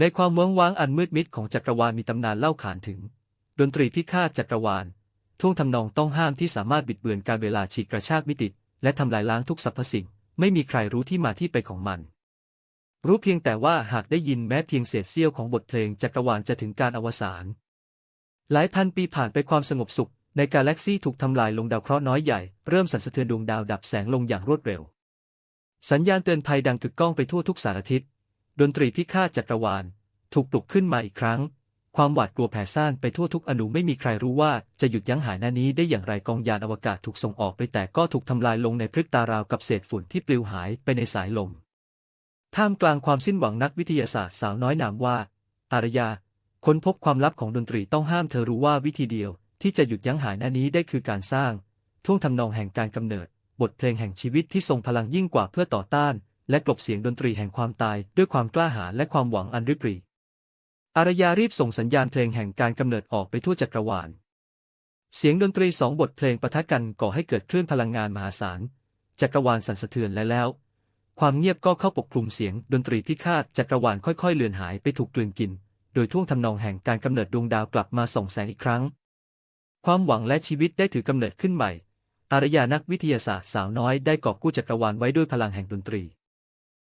ในความเมืองว้างอันมืดมิดของจักรวาลมีตำนานเล่าขานถึง ดนตรีพิฆาตจักรวาลท่วงทำนองต้องห้ามที่สามารถบิดเบือนการเวลาฉีกกระชากมิติ และทำลายล้างทุกสรรพสิ่ง ไม่มีใครรู้ที่มาที่ไปของมัน รู้เพียงแต่ว่าหากได้ยินแม้เพียงเศษเสี้ยวของบทเพลงจักรวาลจะถึงการอวสานหลายพันปีผ่านไปความสงบสุข ในกาแล็กซี่ถูกทำลายลงดาวเคราะห์น้อยใหญ่ เริ่มสั่นสะเทือนดวงดาวดับแสงลงอย่างรวดเร็ว สัญญาณเตือนภัยดังกึกก้องไปทั่วทุกสารทิศ ดนตรีพิฆาตจักรวาล ถูกปลุกขึ้นมาอีกครั้ง ความหวาดกลัวแผ่ซ่านไปทั่วทุกอนุไม่มีใครรู้ว่าจะหยุดยั้งหายหน้านี้ได้อย่างไรกองยานอวกาศถูกส่งออกไปแต่ก็ถูกทำลายลงในพริบตาราวกับเศษฝุ่นที่ปลิวหายไปในสายลม ท่ามกลางความสิ้นหวังนักวิทยาศาสตร์สาวน้อยนามว่า อารยา ค้นพบความลับของดนตรีต้องห้ามเธอรู้ว่าวิธีเดียว ที่จะหยุดยั้งหายหน้านี้ได้คือการสร้างท่วงทำนองแห่งการกำเนิด บทเพลงแห่งชีวิตที่ทรงพลังยิ่งกว่าเพื่อต่อต้าน และกลบเสียงดนตรีแห่งความตายด้วยความกล้าหาญและความหวังอันริบหรี่อารยารีบส่งสัญญาณเพลงแห่งการกำเนิดออกไปทั่วจักรวาล เสียงดนตรีสองบทเพลงปะทะกันก่อให้เกิดคลื่นพลังงานมหาศาล จักรวาลสั่นสะเทือนและแล้ว ความเงียบก็เข้าปกคลุมเสียงดนตรีพิฆาตจักรวาลค่อยๆ เลือนหายไปถูกกลืนกิน โดยท่วงทำนองแห่งการกำเนิดดวงดาวกลับมาส่องแสงอีกครั้ง ความหวังและชีวิตได้ถือกำเนิดขึ้นใหม่ อารยานักวิทยาศาสตร์สาวน้อยได้กอบกู้จักรวาลไว้ด้วยพลังแห่งดนตรี